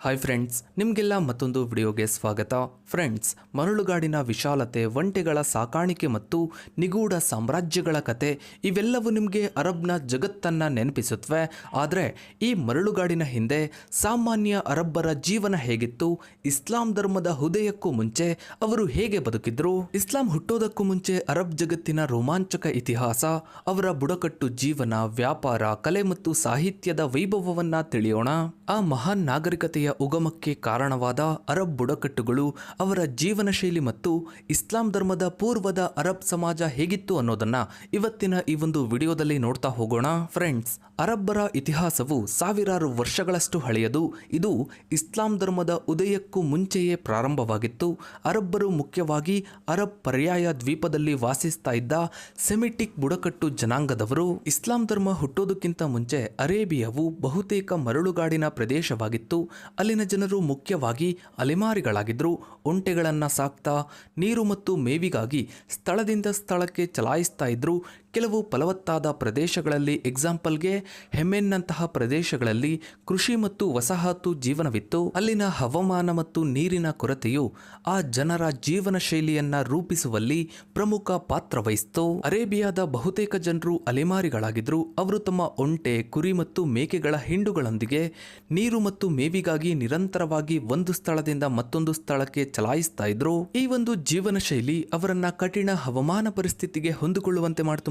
Hi friends ನಿಮಗೆಲ್ಲ ಮತ್ತೊಂದು ವಿಡಿಯೋಗೆ ಸ್ವಾಗತ. ಫ್ರೆಂಡ್ಸ್ ಮರಳುಗಾಡಿನ ವಿಶಾಲತೆ, ಒಂಟೆಗಳ ಸಾಕಾಣಿಕೆ ಮತ್ತು ನಿಗೂಢ ಸಾಮ್ರಾಜ್ಯಗಳ ಕತೆ ಇವೆಲ್ಲವೂ ನಿಮಗೆ ಅರಬ್ನ ಜಗತ್ತನ್ನ ನೆನಪಿಸುತ್ತವೆ ಆದರೆ ಈ ಮರಳುಗಾಡಿನ ಹಿಂದೆ ಸಾಮಾನ್ಯ ಅರಬ್ಬರ ಜೀವನ ಹೇಗಿತ್ತು? ಇಸ್ಲಾಂ ಧರ್ಮದ ಹೃದಯಕ್ಕೂ ಮುಂಚೆ ಅವರು ಹೇಗೆ ಬದುಕಿದ್ರು? ಇಸ್ಲಾಂ ಹುಟ್ಟೋದಕ್ಕೂ ಮುಂಚೆ ಅರಬ್ ಜಗತ್ತಿನ ರೋಮಾಂಚಕ ಇತಿಹಾಸ, ಅವರ ಬುಡಕಟ್ಟು ಜೀವನ, ವ್ಯಾಪಾರ, ಕಲೆ ಮತ್ತು ಸಾಹಿತ್ಯದ ವೈಭವವನ್ನ ತಿಳಿಯೋಣ. ಆ ಮಹಾನ್ ನಾಗರಿಕತೆಯ ಉಗಮಕ್ಕೆ ಕಾರಣವಾದ ಅರಬ್ ಬುಡಕಟ್ಟುಗಳು ಅವರ ಜೀವನ ಶೈಲಿ ಮತ್ತು ಇಸ್ಲಾಂ ಧರ್ಮದ ಪೂರ್ವದ ಅರಬ್ ಸಮಾಜ ಹೇಗಿತ್ತು ಅನ್ನೋದನ್ನ ಇವತ್ತಿನ ಈ ಒಂದು ವಿಡಿಯೋದಲ್ಲಿ ನೋಡ್ತಾ ಹೋಗೋಣ. ಫ್ರೆಂಡ್ಸ್ ಅರಬ್ಬರ ಇತಿಹಾಸವು ಸಾವಿರಾರು ವರ್ಷಗಳಷ್ಟು ಹಳೆಯದು. ಇದು ಇಸ್ಲಾಂ ಧರ್ಮದ ಉದಯಕ್ಕೂ ಮುಂಚೆಯೇ ಪ್ರಾರಂಭವಾಗಿತ್ತು. ಅರಬ್ಬರು ಮುಖ್ಯವಾಗಿ ಅರಬ್ ಪರ್ಯಾಯ ದ್ವೀಪದಲ್ಲಿ ವಾಸಿಸ್ತಾ ಇದ್ದ ಸೆಮಿಟಿಕ್ ಬುಡಕಟ್ಟು ಜನಾಂಗದವರು. ಇಸ್ಲಾಂ ಧರ್ಮ ಹುಟ್ಟೋದಕ್ಕಿಂತ ಮುಂಚೆ ಅರೇಬಿಯಾವು ಬಹುತೇಕ ಮರಳುಗಾಡಿನ ಪ್ರದೇಶವಾಗಿತ್ತು. ಅಲ್ಲಿನ ಜನರು ಮುಖ್ಯವಾಗಿ ಅಲೆಮಾರಿಗಳಾಗಿದ್ದರು. ಒಂಟೆಗಳನ್ನು ಸಾಕ್ತಾ ನೀರು ಮತ್ತು ಮೇವಿಗಾಗಿ ಸ್ಥಳದಿಂದ ಸ್ಥಳಕ್ಕೆ ಚಲಾಯಿಸ್ತಾ ಇದ್ರು. ಕೆಲವು ಫಲವತ್ತಾದ ಪ್ರದೇಶಗಳಲ್ಲಿ ಎಕ್ಸಾಂಪಲ್ಗೆ ಹೆಮ್ಮೆನ್ನಂತಹ ಪ್ರದೇಶಗಳಲ್ಲಿ ಕೃಷಿ ಮತ್ತು ವಸಾಹತು ಜೀವನವಿತ್ತು. ಅಲ್ಲಿನ ಹವಾಮಾನ ಮತ್ತು ನೀರಿನ ಕೊರತೆಯು ಆ ಜನರ ಜೀವನ ಶೈಲಿಯನ್ನ ರೂಪಿಸುವಲ್ಲಿ ಪ್ರಮುಖ ಪಾತ್ರ ವಹಿಸಿತು. ಅರೇಬಿಯಾದ ಬಹುತೇಕ ಜನರು ಅಲೆಮಾರಿಗಳಾಗಿದ್ರು. ಅವರು ತಮ್ಮ ಒಂಟೆ, ಕುರಿ ಮತ್ತು ಮೇಕೆಗಳ ಹಿಂಡುಗಳೊಂದಿಗೆ ನೀರು ಮತ್ತು ಮೇವಿಗಾಗಿ ನಿರಂತರವಾಗಿ ಒಂದು ಸ್ಥಳದಿಂದ ಮತ್ತೊಂದು ಸ್ಥಳಕ್ಕೆ ಚಲಾಯಿಸ್ತಾ ಇದ್ರು. ಈ ಒಂದು ಜೀವನ ಶೈಲಿ ಅವರನ್ನ ಕಠಿಣ ಹವಾಮಾನ ಪರಿಸ್ಥಿತಿಗೆ ಹೊಂದಿಕೊಳ್ಳುವಂತೆ ಮಾಡಿತು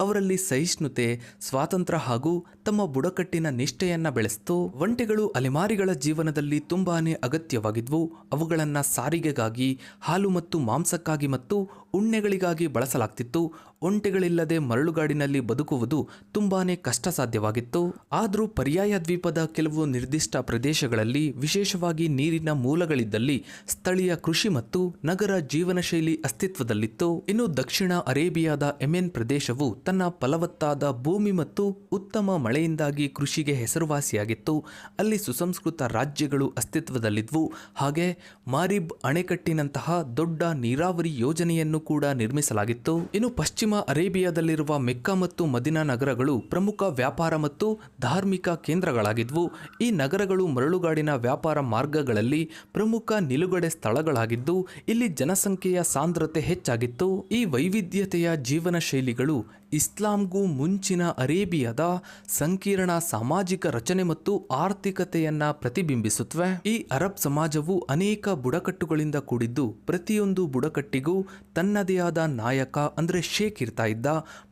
ಅವರಲ್ಲಿ ಸಹಿಷ್ಣುತೆ, ಸ್ವಾತಂತ್ರ್ಯ ಹಾಗೂ ತಮ್ಮ ಬುಡಕಟ್ಟಿನ ನಿಷ್ಠೆಯನ್ನ ಬೆಳೆಸಿತು. ಒಂಟೆಗಳು ಅಲೆಮಾರಿಗಳ ಜೀವನದಲ್ಲಿ ತುಂಬಾನೇ ಅಗತ್ಯವಾಗಿದ್ವು. ಅವುಗಳನ್ನ ಸಾರಿಗೆಗಾಗಿ, ಹಾಲು ಮತ್ತು ಮಾಂಸಕ್ಕಾಗಿ ಮತ್ತು ಉಣ್ಣೆಗಳಿಗಾಗಿ ಬಳಸಲಾಗ್ತಿತ್ತು. ಒಂಟೆಗಳಿಲ್ಲದೆ ಮರಳುಗಾಡಿನಲ್ಲಿ ಬದುಕುವುದು ತುಂಬಾನೇ ಕಷ್ಟ ಸಾಧ್ಯವಾಗಿತ್ತು ಆದರೂ ಪರ್ಯಾಯ ದ್ವೀಪದ ಕೆಲವು ನಿರ್ದಿಷ್ಟ ಪ್ರದೇಶಗಳಲ್ಲಿ ವಿಶೇಷವಾಗಿ ನೀರಿನ ಮೂಲಗಳಿದ್ದಲ್ಲಿ ಸ್ಥಳೀಯ ಕೃಷಿ ಮತ್ತು ನಗರ ಜೀವನ ಶೈಲಿ ಅಸ್ತಿತ್ವದಲ್ಲಿತ್ತು. ಇನ್ನು ದಕ್ಷಿಣ ಅರೇಬಿಯಾದ ಎಮೆನ್ ಪ್ರದೇಶವು ತನ್ನ ಫಲವತ್ತಾದ ಭೂಮಿ ಮತ್ತು ಉತ್ತಮ ಮಳೆಯಿಂದಾಗಿ ಕೃಷಿಗೆ ಹೆಸರುವಾಸಿಯಾಗಿತ್ತು. ಅಲ್ಲಿ ಸುಸಂಸ್ಕೃತ ರಾಜ್ಯಗಳು ಅಸ್ತಿತ್ವದಲ್ಲಿದ್ವು. ಹಾಗೆ ಮಾರಿಬ್ ಅಣೆಕಟ್ಟಿನಂತಹ ದೊಡ್ಡ ನೀರಾವರಿ ಯೋಜನೆಯನ್ನು ಕೂಡ ನಿರ್ಮಿಸಲಾಗಿತ್ತು. ಇನ್ನು ಪಶ್ಚಿಮ ಅರೇಬಿಯಾದಲ್ಲಿರುವ ಮೆಕ್ಕಾ ಮತ್ತು ಮದಿನಾ ನಗರಗಳು ಪ್ರಮುಖ ವ್ಯಾಪಾರ ಮತ್ತು ಧಾರ್ಮಿಕ ಕೇಂದ್ರಗಳಾಗಿದ್ವು. ಈ ನಗರಗಳು ಮರಳುಗಾಡಿನ ವ್ಯಾಪಾರ ಮಾರ್ಗಗಳಲ್ಲಿ ಪ್ರಮುಖ ನಿಲುಗಡೆ ಸ್ಥಳಗಳಾಗಿದ್ದು, ಇಲ್ಲಿ ಜನಸಂಖ್ಯೆಯ ಸಾಂದ್ರತೆ ಹೆಚ್ಚಾಗಿತ್ತು. ಈ ವೈವಿಧ್ಯತೆಯ ಜೀವನ ಶೈಲಿಗಳು ಇಸ್ಲಾಂಗೂ ಮುಂಚಿನ ಅರೇಬಿಯಾದ ಸಂಕೀರ್ಣ ಸಾಮಾಜಿಕ ರಚನೆ ಮತ್ತು ಆರ್ಥಿಕತೆಯನ್ನ ಪ್ರತಿಬಿಂಬಿಸುತ್ತವೆ ಈ ಅರಬ್ ಸಮಾಜವು ಅನೇಕ ಬುಡಕಟ್ಟುಗಳಿಂದ ಕೂಡಿದ್ದು, ಪ್ರತಿಯೊಂದು ಬುಡಕಟ್ಟಿಗೂ ತನ್ನದೇ ಆದ ನಾಯಕ ಅಂದ್ರೆ ಶೇಖ್ ಇರ್ತಾ ಇದ್ದ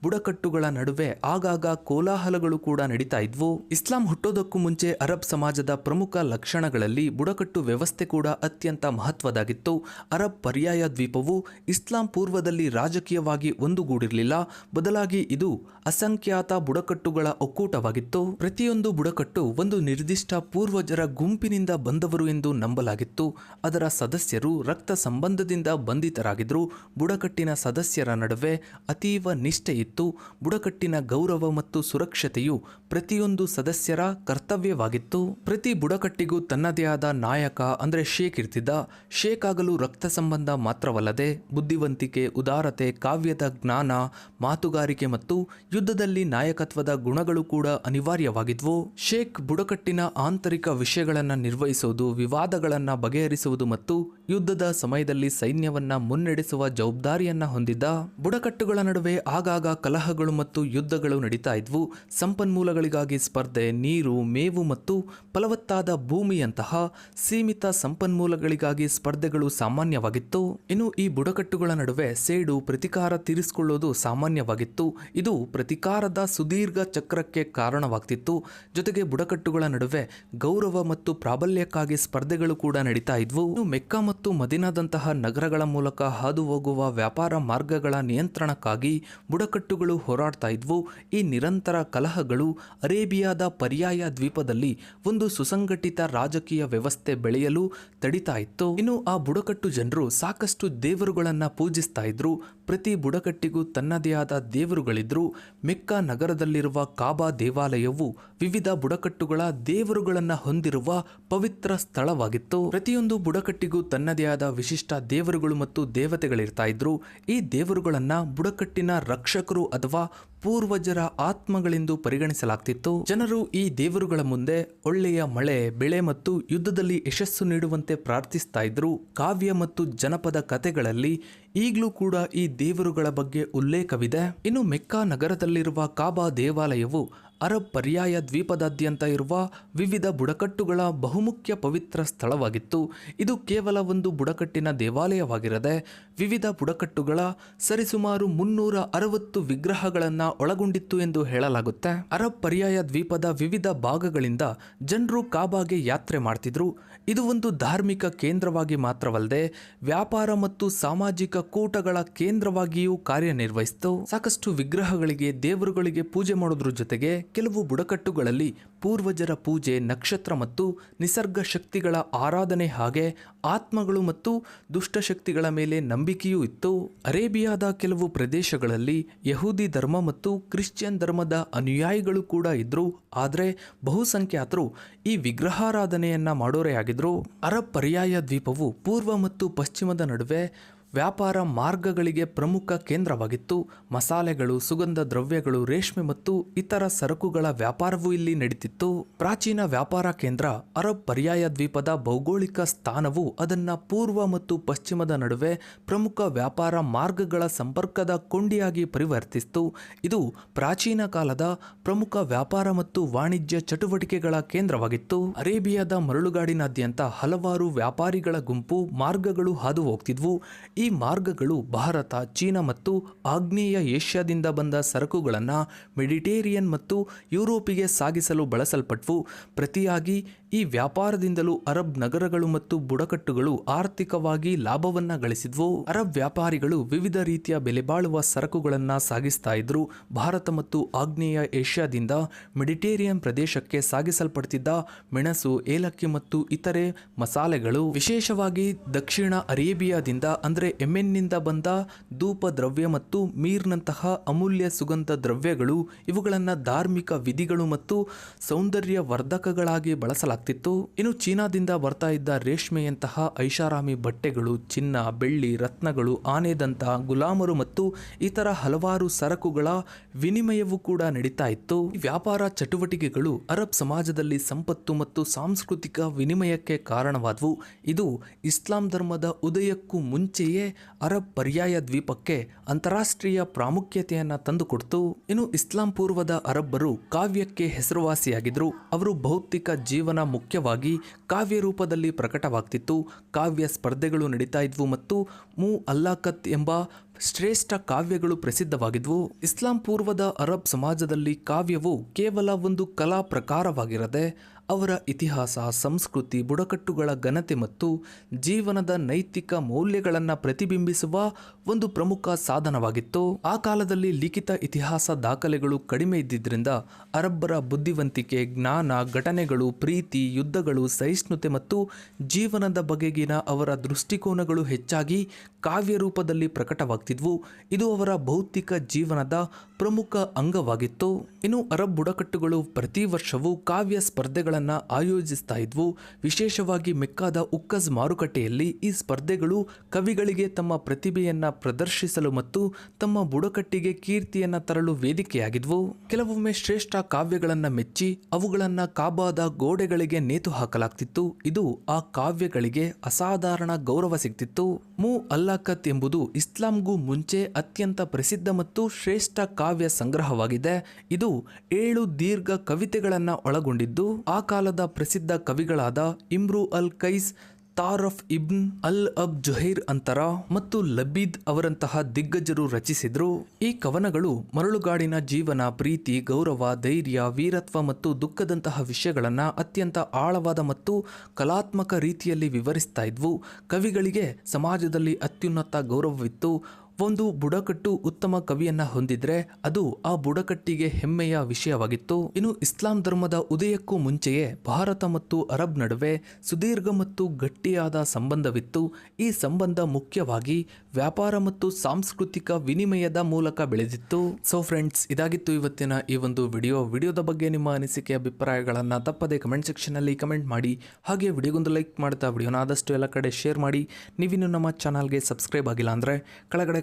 ಬುಡಕಟ್ಟುಗಳ ನಡುವೆ ಆಗಾಗ ಕೋಲಾಹಲಗಳು ಕೂಡ ನಡೀತಾ ಇದ್ವು. ಇಸ್ಲಾಂ ಹುಟ್ಟೋದಕ್ಕೂ ಮುಂಚೆ ಅರಬ್ ಸಮಾಜದ ಪ್ರಮುಖ ಲಕ್ಷಣಗಳಲ್ಲಿ ಬುಡಕಟ್ಟು ವ್ಯವಸ್ಥೆ ಕೂಡ ಅತ್ಯಂತ ಮಹತ್ವದಾಗಿತ್ತು. ಅರಬ್ ಪರ್ಯಾಯ ದ್ವೀಪವು ಇಸ್ಲಾಂ ಪೂರ್ವದಲ್ಲಿ ರಾಜಕೀಯವಾಗಿ ಒಂದುಗೂಡಿರಲಿಲ್ಲ, ಬದಲಾಗಿ ಇದು ಅಸಂಖ್ಯಾತ ಬುಡಕಟ್ಟುಗಳ ಒಕ್ಕೂಟವಾಗಿತ್ತು. ಪ್ರತಿಯೊಂದು ಬುಡಕಟ್ಟು ಒಂದು ನಿರ್ದಿಷ್ಟ ಪೂರ್ವಜರ ಗುಂಪಿನಿಂದ ಬಂದವರು ಎಂದು ನಂಬಲಾಗಿತ್ತು. ಅದರ ಸದಸ್ಯರು ರಕ್ತ ಸಂಬಂಧದಿಂದ ಬಂಧಿತರಾಗಿದ್ದರು. ಬುಡಕಟ್ಟಿನ ಸದಸ್ಯರ ನಡುವೆ ಅತೀವ ನಿಷ್ಠೆ ಇತ್ತು. ಬುಡಕಟ್ಟಿನ ಗೌರವ ಮತ್ತು ಸುರಕ್ಷತೆಯು ಪ್ರತಿಯೊಂದು ಸದಸ್ಯರ ಕರ್ತವ್ಯವಾಗಿತ್ತು. ಪ್ರತಿ ಬುಡಕಟ್ಟಿಗೂ ತನ್ನದೇ ಆದ ನಾಯಕ ಅಂದರೆ ಶೇಖ್ ಇರ್ತಿದ್ದ. ಶೇಖ್ ಆಗಲು ರಕ್ತ ಸಂಬಂಧ ಮಾತ್ರವಲ್ಲದೆ ಬುದ್ಧಿವಂತಿಕೆ, ಉದಾರತೆ, ಕಾವ್ಯದ ಜ್ಞಾನ, ಮಾತುಗಾರಿಕೆ ಮತ್ತು ಯುದ್ಧದಲ್ಲಿ ನಾಯಕತ್ವದ ಗುಣಗಳು ಕೂಡ ಅನಿವಾರ್ಯವಾಗಿದ್ವು. ಶೇಖ್ ಬುಡಕಟ್ಟಿನ ಆಂತರಿಕ ವಿಷಯಗಳನ್ನು ನಿರ್ವಹಿಸುವುದು ವಿವಾದಗಳನ್ನು ಬಗೆಹರಿಸುವುದು ಮತ್ತು ಯುದ್ಧದ ಸಮಯದಲ್ಲಿ ಸೈನ್ಯವನ್ನ ಮುನ್ನಡೆಸುವ ಜವಾಬ್ದಾರಿಯನ್ನ ಹೊಂದಿದ್ದ ಬುಡಕಟ್ಟುಗಳ ನಡುವೆ ಆಗಾಗ ಕಲಹಗಳು ಮತ್ತು ಯುದ್ಧಗಳು ನಡೀತಾ ಇದ್ವು. ಸಂಪನ್ಮೂಲಗಳಿಗಾಗಿ ಸ್ಪರ್ಧೆ, ನೀರು, ಮೇವು ಮತ್ತು ಫಲವತ್ತಾದ ಭೂಮಿಯಂತಹ ಸೀಮಿತ ಸಂಪನ್ಮೂಲಗಳಿಗಾಗಿ ಸ್ಪರ್ಧೆಗಳು ಸಾಮಾನ್ಯವಾಗಿತ್ತು. ಇನ್ನು ಈ ಬುಡಕಟ್ಟುಗಳ ನಡುವೆ ಸೇಡು ಪ್ರತಿಕಾರ ತೀರಿಸಿಕೊಳ್ಳೋದು ಸಾಮಾನ್ಯವಾಗಿತ್ತು. ಇದು ಪ್ರತಿಕಾರದ ಸುದೀರ್ಘ ಚಕ್ರಕ್ಕೆ ಕಾರಣವಾಗ್ತಿತ್ತು. ಜೊತೆಗೆ ಬುಡಕಟ್ಟುಗಳ ನಡುವೆ ಗೌರವ ಮತ್ತು ಪ್ರಾಬಲ್ಯಕ್ಕಾಗಿ ಸ್ಪರ್ಧೆಗಳು ಕೂಡ ನಡೀತಾ ಇದ್ವು. ಮೆಕ್ಕಾ ಮದಿನಾದಂತಹ ನಗರಗಳ ಮೂಲಕ ಹಾದು ಹೋಗುವ ವ್ಯಾಪಾರ ಮಾರ್ಗಗಳ ನಿಯಂತ್ರಣಕ್ಕಾಗಿ ಬುಡಕಟ್ಟುಗಳು ಹೋರಾಡ್ತಾ ಇದ್ವು. ಈ ನಿರಂತರ ಕಲಹಗಳು ಅರೇಬಿಯಾದ ಪರ್ಯಾಯ ದ್ವೀಪದಲ್ಲಿ ಒಂದು ಸುಸಂಘಟಿತ ರಾಜಕೀಯ ವ್ಯವಸ್ಥೆ ಬೆಳೆಯಲು ತಡಿತಾ ಇತ್ತು. ಇನ್ನು ಆ ಬುಡಕಟ್ಟು ಜನರು ಸಾಕಷ್ಟು ದೇವರುಗಳನ್ನ ಪೂಜಿಸ್ತಾ ಇದ್ರು. ಪ್ರತಿ ಬುಡಕಟ್ಟಿಗೂ ತನ್ನದೇ ಆದ ದೇವರುಗಳಿದ್ರು. ಮೆಕ್ಕಾ ನಗರದಲ್ಲಿರುವ ಕಾಬಾ ದೇವಾಲಯವು ವಿವಿಧ ಬುಡಕಟ್ಟುಗಳ ದೇವರುಗಳನ್ನು ಹೊಂದಿರುವ ಪವಿತ್ರ ಸ್ಥಳವಾಗಿತ್ತು. ಪ್ರತಿಯೊಂದು ಬುಡಕಟ್ಟಿಗೂ ತನ್ನದೇ ಆದ ವಿಶಿಷ್ಟ ದೇವರುಗಳು ಮತ್ತು ದೇವತೆಗಳಿರ್ತಾ ಇದ್ರು, ಈ ದೇವರುಗಳನ್ನ ಬುಡಕಟ್ಟಿನ ರಕ್ಷಕರು ಅಥವಾ ಪೂರ್ವಜರ ಆತ್ಮಗಳೆಂದು ಪರಿಗಣಿಸಲಾಗ್ತಿತ್ತು. ಜನರು ಈ ದೇವರುಗಳ ಮುಂದೆ ಒಳ್ಳೆಯ ಮಳೆ, ಬೆಳೆ ಮತ್ತು ಯುದ್ಧದಲ್ಲಿ ಯಶಸ್ಸು ನೀಡುವಂತೆ ಪ್ರಾರ್ಥಿಸ್ತಾ ಇದ್ರು. ಕಾವ್ಯ ಮತ್ತು ಜನಪದ ಕಥೆಗಳಲ್ಲಿ ಈಗಲೂ ಕೂಡ ಈ ದೇವರುಗಳ ಬಗ್ಗೆ ಉಲ್ಲೇಖವಿದೆ. ಇನ್ನು ಮೆಕ್ಕಾ ನಗರದಲ್ಲಿರುವ ಕಾಬಾ ದೇವಾಲಯವು ಅರಬ್ ಪರ್ಯಾಯ ದ್ವೀಪದಾದ್ಯಂತ ಇರುವ ವಿವಿಧ ಬುಡಕಟ್ಟುಗಳ ಬಹುಮುಖ್ಯ ಪವಿತ್ರ ಸ್ಥಳವಾಗಿತ್ತು. ಇದು ಕೇವಲ ಒಂದು ಬುಡಕಟ್ಟಿನ ದೇವಾಲಯವಾಗಿರದೆ, ವಿವಿಧ ಬುಡಕಟ್ಟುಗಳ ಸರಿಸುಮಾರು ಮುನ್ನೂರ ಅರವತ್ತು ವಿಗ್ರಹಗಳನ್ನು ಒಳಗೊಂಡಿತ್ತು ಎಂದು ಹೇಳಲಾಗುತ್ತೆ. ಅರಬ್ ಪರ್ಯಾಯ ದ್ವೀಪದ ವಿವಿಧ ಭಾಗಗಳಿಂದ ಜನರು ಕಾಬಾಗೆ ಯಾತ್ರೆ ಮಾಡ್ತಿದ್ರು. ಇದು ಒಂದು ಧಾರ್ಮಿಕ ಕೇಂದ್ರವಾಗಿ ಮಾತ್ರವಲ್ಲದೆ ವ್ಯಾಪಾರ ಮತ್ತು ಸಾಮಾಜಿಕ ಕೂಟಗಳ ಕೇಂದ್ರವಾಗಿಯೂ ಕಾರ್ಯನಿರ್ವಹಿಸಿತು. ಸಾಕಷ್ಟು ವಿಗ್ರಹಗಳಿಗೆ, ದೇವರುಗಳಿಗೆ ಪೂಜೆ ಮಾಡೋದ್ರ ಜೊತೆಗೆ ಕೆಲವು ಬುಡಕಟ್ಟುಗಳಲ್ಲಿ ಪೂರ್ವಜರ ಪೂಜೆ, ನಕ್ಷತ್ರ ಮತ್ತು ನಿಸರ್ಗ ಶಕ್ತಿಗಳ ಆರಾಧನೆ ಹಾಗೆ ಆತ್ಮಗಳು ಮತ್ತು ದುಷ್ಟಶಕ್ತಿಗಳ ಮೇಲೆ ನಂಬಿಕೆಯೂ ಇತ್ತು. ಅರೇಬಿಯಾದ ಕೆಲವು ಪ್ರದೇಶಗಳಲ್ಲಿ ಯಹೂದಿ ಧರ್ಮ ಮತ್ತು ಕ್ರಿಶ್ಚಿಯನ್ ಧರ್ಮದ ಅನುಯಾಯಿಗಳು ಕೂಡ ಇದ್ರು. ಆದರೆ ಬಹುಸಂಖ್ಯಾತರು ಈ ವಿಗ್ರಹಾರಾಧನೆಯನ್ನ ಮಾಡೋರೇ ಆಗಿದ್ರು. ಅರಬ್ ಪರ್ಯಾಯ ದ್ವೀಪವು ಪೂರ್ವ ಮತ್ತು ಪಶ್ಚಿಮದ ನಡುವೆ ವ್ಯಾಪಾರ ಮಾರ್ಗಗಳಿಗೆ ಪ್ರಮುಖ ಕೇಂದ್ರವಾಗಿತ್ತು. ಮಸಾಲೆಗಳು, ಸುಗಂಧ ದ್ರವ್ಯಗಳು, ರೇಷ್ಮೆ ಮತ್ತು ಇತರ ಸರಕುಗಳ ವ್ಯಾಪಾರವೂ ಇಲ್ಲಿ ನಡೀತಿತ್ತು. ಪ್ರಾಚೀನ ವ್ಯಾಪಾರ ಕೇಂದ್ರ ಅರಬ್ ಪರ್ಯಾಯ ದ್ವೀಪದ ಭೌಗೋಳಿಕ ಸ್ಥಾನವು ಅದನ್ನ ಪೂರ್ವ ಮತ್ತು ಪಶ್ಚಿಮದ ನಡುವೆ ಪ್ರಮುಖ ವ್ಯಾಪಾರ ಮಾರ್ಗಗಳ ಸಂಪರ್ಕದ ಕೊಂಡಿಯಾಗಿ ಪರಿವರ್ತಿಸಿತು. ಇದು ಪ್ರಾಚೀನ ಕಾಲದ ಪ್ರಮುಖ ವ್ಯಾಪಾರ ಮತ್ತು ವಾಣಿಜ್ಯ ಚಟುವಟಿಕೆಗಳ ಕೇಂದ್ರವಾಗಿತ್ತು. ಅರೇಬಿಯಾದ ಮರಳುಗಾಡಿನಾದ್ಯಂತ ಹಲವಾರು ವ್ಯಾಪಾರಿಗಳ ಗುಂಪು ಮಾರ್ಗಗಳು ಹಾದು ಹೋಗ್ತಿದ್ವು ಈ ಮಾರ್ಗಗಳು ಭಾರತ, ಚೀನಾ ಮತ್ತು ಆಗ್ನೇಯ ಏಷ್ಯಾದಿಂದ ಬಂದ ಸರಕುಗಳನ್ನು ಮೆಡಿಟೇರಿಯನ್ ಮತ್ತು ಯುರೋಪಿಗೆ ಸಾಗಿಸಲು ಬಳಸಲ್ಪಟ್ವು. ಪ್ರತಿಯಾಗಿ ಈ ವ್ಯಾಪಾರದಿಂದಲೂ ಅರಬ್ ನಗರಗಳು ಮತ್ತು ಬುಡಕಟ್ಟುಗಳು ಆರ್ಥಿಕವಾಗಿ ಲಾಭವನ್ನು ಗಳಿಸಿದ್ವು. ಅರಬ್ ವ್ಯಾಪಾರಿಗಳು ವಿವಿಧ ರೀತಿಯ ಬೆಲೆಬಾಳುವ ಸರಕುಗಳನ್ನು ಸಾಗಿಸ್ತಾ ಇದ್ರು. ಭಾರತ ಮತ್ತು ಆಗ್ನೇಯ ಏಷ್ಯಾದಿಂದ ಮೆಡಿಟೇರಿಯನ್ ಪ್ರದೇಶಕ್ಕೆ ಸಾಗಿಸಲ್ಪಡ್ತಿದ್ದ ಮೆಣಸು, ಏಲಕ್ಕಿ ಮತ್ತು ಇತರೆ ಮಸಾಲೆಗಳು, ವಿಶೇಷವಾಗಿ ದಕ್ಷಿಣ ಅರೇಬಿಯಾದಿಂದ ಅಂದರೆ ಎಮೆನ್ನಿಂದ ಬಂದ ಧೂಪ ದ್ರವ್ಯ ಮತ್ತು ಮೀರ್ನಂತಹ ಅಮೂಲ್ಯ ಸುಗಂಧ ದ್ರವ್ಯಗಳು ಇವುಗಳನ್ನು ಧಾರ್ಮಿಕ ವಿಧಿಗಳು ಮತ್ತು ಸೌಂದರ್ಯ ವರ್ಧಕಗಳಾಗಿ ಬಳಸಲಾಗ್ತಿತ್ತು. ಇನ್ನು ಚೀನಾದಿಂದ ಬರ್ತಾ ಇದ್ದ ರೇಷ್ಮೆಯಂತಹ ಐಷಾರಾಮಿ ಬಟ್ಟೆಗಳು, ಚಿನ್ನ, ಬೆಳ್ಳಿ, ರತ್ನಗಳು ಆನೆದಂತ ಗುಲಾಮರು ಮತ್ತು ಇತರ ಹಲವಾರು ಸರಕುಗಳ ವಿನಿಮಯವೂ ಕೂಡ ನಡೀತಾ ಇತ್ತು. ವ್ಯಾಪಾರ ಚಟುವಟಿಕೆಗಳು ಅರಬ್ ಸಮಾಜದಲ್ಲಿ ಸಂಪತ್ತು ಮತ್ತು ಸಾಂಸ್ಕೃತಿಕ ವಿನಿಮಯಕ್ಕೆ ಕಾರಣವಾದವು. ಇದು ಇಸ್ಲಾಂ ಧರ್ಮದ ಉದಯಕ್ಕೂ ಮುಂಚೆಯೇ ಅರಬ್ ಪರ್ಯಾಯ ದ್ವೀಪಕ್ಕೆ ಅಂತಾರಾಷ್ಟ್ರೀಯ ಪ್ರಾಮುಖ್ಯತೆಯನ್ನು ತಂದುಕೊಡ್ತು ಇನ್ನು ಇಸ್ಲಾಂ ಪೂರ್ವದ ಅರಬ್ಬರು ಕಾವ್ಯಕ್ಕೆ ಹೆಸರುವಾಸಿಯಾಗಿದ್ರು. ಅವರು ಭೌತಿಕ ಜೀವನ ಮುಖ್ಯವಾಗಿ ಕಾವ್ಯ ರೂಪದಲ್ಲಿ ಪ್ರಕಟವಾಗ್ತಿತ್ತು. ಕಾವ್ಯ ಸ್ಪರ್ಧೆಗಳು ನಡೀತಾ ಇದ್ವು ಮತ್ತು ಮೂ ಅಲ್ಲಾಕತ್ ಎಂಬ ಶ್ರೇಷ್ಠ ಕಾವ್ಯಗಳು ಪ್ರಸಿದ್ಧವಾಗಿದ್ವು. ಇಸ್ಲಾಂ ಪೂರ್ವದ ಅರಬ್ ಸಮಾಜದಲ್ಲಿ ಕಾವ್ಯವು ಕೇವಲ ಒಂದು ಕಲಾ ಪ್ರಕಾರವಾಗಿರದೆ ಅವರ ಇತಿಹಾಸ, ಸಂಸ್ಕೃತಿ, ಬುಡಕಟ್ಟುಗಳ ಘನತೆ ಮತ್ತು ಜೀವನದ ನೈತಿಕ ಮೌಲ್ಯಗಳನ್ನು ಪ್ರತಿಬಿಂಬಿಸುವ ಒಂದು ಪ್ರಮುಖ ಸಾಧನವಾಗಿತ್ತು. ಆ ಕಾಲದಲ್ಲಿ ಲಿಖಿತ ಇತಿಹಾಸ ದಾಖಲೆಗಳು ಕಡಿಮೆ ಇದ್ದಿದ್ದರಿಂದ ಅರಬ್ಬರ ಬುದ್ಧಿವಂತಿಕೆ, ಜ್ಞಾನ, ಘಟನೆಗಳು, ಪ್ರೀತಿ, ಯುದ್ಧಗಳು, ಸಹಿಷ್ಣುತೆ ಮತ್ತು ಜೀವನದ ಬಗೆಗಿನ ಅವರ ದೃಷ್ಟಿಕೋನಗಳು ಹೆಚ್ಚಾಗಿ ಕಾವ್ಯ ರೂಪದಲ್ಲಿ ಪ್ರಕಟವಾಗ್ತಿದ್ವು. ಇದು ಅವರ ಭೌತಿಕ ಜೀವನದ ಪ್ರಮುಖ ಅಂಗವಾಗಿತ್ತು. ಇನ್ನು ಅರಬ್ ಬುಡಕಟ್ಟುಗಳು ಪ್ರತಿ ವರ್ಷವೂ ಕಾವ್ಯ ಸ್ಪರ್ಧೆಗಳನ್ನು ಆಯೋಜಿಸ್ತಾ ಇದ್ವು. ವಿಶೇಷವಾಗಿ ಮೆಕ್ಕಾದ ಉಕ್ಕಸ್ ಮಾರುಕಟ್ಟೆಯಲ್ಲಿ ಈ ಸ್ಪರ್ಧೆಗಳು ಕವಿಗಳಿಗೆ ತಮ್ಮ ಪ್ರತಿಭೆಯನ್ನು ಪ್ರದರ್ಶಿಸಲು ಮತ್ತು ತಮ್ಮ ಬುಡಕಟ್ಟಿಗೆ ಕೀರ್ತಿಯನ್ನು ತರಲು ವೇದಿಕೆಯಾಗಿದ್ವು. ಕೆಲವೊಮ್ಮೆ ಶ್ರೇಷ್ಠ ಕಾವ್ಯಗಳನ್ನು ಮೆಚ್ಚಿ ಅವುಗಳನ್ನು ಕಾಬಾದ ಗೋಡೆಗಳಿಗೆ ನೇತು ಹಾಕಲಾಗ್ತಿತ್ತು. ಇದು ಆ ಕಾವ್ಯಗಳಿಗೆ ಅಸಾಧಾರಣ ಗೌರವ ಸಿಗ್ತಿತ್ತು. ಮು. ಅಲ್ಲಾಕತ್ ಎಂಬುದು ಇಸ್ಲಾಂಗೂ ಮುಂಚೆ ಅತ್ಯಂತ ಪ್ರಸಿದ್ಧ ಮತ್ತು ಶ್ರೇಷ್ಠ ಕಾವ್ಯ ಸಂಗ್ರಹವಾಗಿದೆ. ಇದು ಏಳು ದೀರ್ಘ ಕವಿತೆಗಳನ್ನು ಒಳಗೊಂಡಿದ್ದು. ಆ ಕಾಲದ ಪ್ರಸಿದ್ಧ ಕವಿಗಳಾದ ಇಮ್ರು ಅಲ್ ಕೈಸ್, ತಾರಫ್ ಇಬ್ನ್ ಅಲ್ ಅಬ್ ಜುಹೈರ್ ಅಂತರ ಮತ್ತು ಲಬೀದ್ ಅವರಂತಹ ದಿಗ್ಗಜರು ರಚಿಸಿದ್ರು. ಈ ಕವನಗಳು ಮರಳುಗಾಡಿನ ಜೀವನ, ಪ್ರೀತಿ, ಗೌರವ, ಧೈರ್ಯ, ವೀರತ್ವ ಮತ್ತು ದುಃಖದಂತಹ ವಿಷಯಗಳನ್ನು ಅತ್ಯಂತ ಆಳವಾದ ಮತ್ತು ಕಲಾತ್ಮಕ ರೀತಿಯಲ್ಲಿ ವಿವರಿಸ್ತಾ ಕವಿಗಳಿಗೆ ಸಮಾಜದಲ್ಲಿ ಅತ್ಯುನ್ನತ ಗೌರವವಿತ್ತು. ಒಂದು ಬುಡಕಟ್ಟು ಉತ್ತಮ ಕವಿಯನ್ನ ಹೊಂದಿದ್ರೆ ಅದು ಆ ಬುಡಕಟ್ಟಿಗೆ ಹೆಮ್ಮೆಯ ವಿಷಯವಾಗಿತ್ತು. ಇನ್ನು ಇಸ್ಲಾಂ ಧರ್ಮದ ಉದಯಕ್ಕೂ ಮುಂಚೆಯೇ ಭಾರತ ಮತ್ತು ಅರಬ್ ನಡುವೆ ಸುದೀರ್ಘ ಮತ್ತು ಗಟ್ಟಿಯಾದ ಸಂಬಂಧವಿತ್ತು. ಈ ಸಂಬಂಧ ಮುಖ್ಯವಾಗಿ ವ್ಯಾಪಾರ ಮತ್ತು ಸಾಂಸ್ಕೃತಿಕ ವಿನಿಮಯದ ಮೂಲಕ ಬೆಳೆದಿತ್ತು. ಸೊ ಫ್ರೆಂಡ್ಸ್ ಇದಾಗಿತ್ತು ಇವತ್ತಿನ ಈ ಒಂದು ವಿಡಿಯೋ. ವಿಡಿಯೋದ ಬಗ್ಗೆ ನಿಮ್ಮ ಅನಿಸಿಕೆ, ಅಭಿಪ್ರಾಯಗಳನ್ನು ತಪ್ಪದೆ ಕಮೆಂಟ್ ಸೆಕ್ಷನಲ್ಲಿ ಕಮೆಂಟ್ ಮಾಡಿ. ಹಾಗೆ ವಿಡಿಯೋಗೊಂದು ಲೈಕ್ ಮಾಡ್ತಾ, ವಿಡಿಯೋನ ಆದಷ್ಟು ಎಲ್ಲ ಕಡೆ ಶೇರ್ ಮಾಡಿ. ನೀವಿನ್ನು ನಮ್ಮ ಚಾನಲ್ಗೆ ಸಬ್ಸ್ಕ್ರೈಬ್ ಆಗಿಲ್ಲ ಅಂದರೆ ಕೆಳಗಡೆ